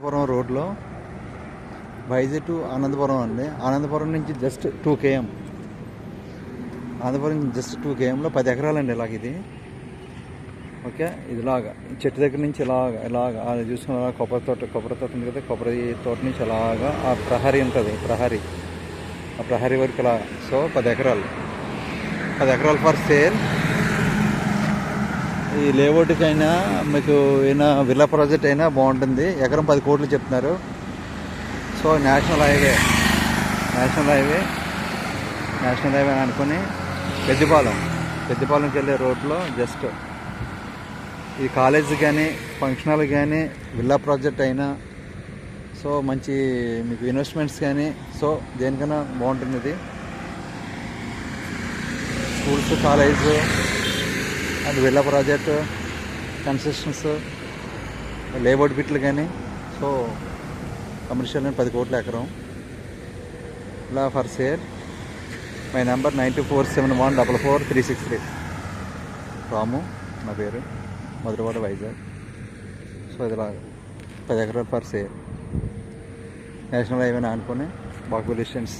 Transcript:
అనంతపురం రోడ్లో YG to Anantapuram అండి. అనంతపురం నుంచి జస్ట్ టూ కేఎం అనంతపురం నుంచి జస్ట్ టూ కేఎంలో పది ఎకరాలండి ఇలాగ ఇది. ఓకే? ఇదిలాగా. చెట్టు దగ్గర నుంచి ఇలాగ ఇలాగ అది చూసుకున్న అలా కొబ్బరి తోట కొబ్బరి తోట ఉంది కదా కొబ్బరి తోట నుంచి అలాగా ఆ ప్రహరీ ఉంటుంది ప్రహరీ. ఆ ప్రహరీ వరకు ఇలా సో పది ఎకరాలు. పది ఎకరాలు ఫర్ సేల్. ఈ లేఅవుట్కైనా అయినా మీకు ఏమైనా విల్లా ప్రాజెక్ట్ అయినా బాగుంటుంది. ఎకరం పది కోట్లు చెప్తున్నారు. So national highway national highway national highway అనుకుని పెద్దపాలెం పెద్దపాలెంకి వెళ్ళే రోడ్లో జస్ట్ ఈ కాలేజ్ కానీ ఫంక్షన్ హాల్ కానీ విల్లా ప్రాజెక్ట్ అయినా సో మంచి మీకు ఇన్వెస్ట్మెంట్స్ కానీ సో దేనికైనా బాగుంటుంది ఇది. Schools college and villa project constructions layout బిట్లు కానీ సో కమర్షియల్ అని పది కోట్ల ఎకరం. ఇలా for sale. My number nine two four seven one double four three six three. Ramu నా పేరు. మధురవాడ వైజాగ్. సో ఇదిలా పది ఎకరాలు ఫర్ సేల్. నేషనల్ హైవేని ఆనుకొని బాక్బుల్ డిస్టెన్స్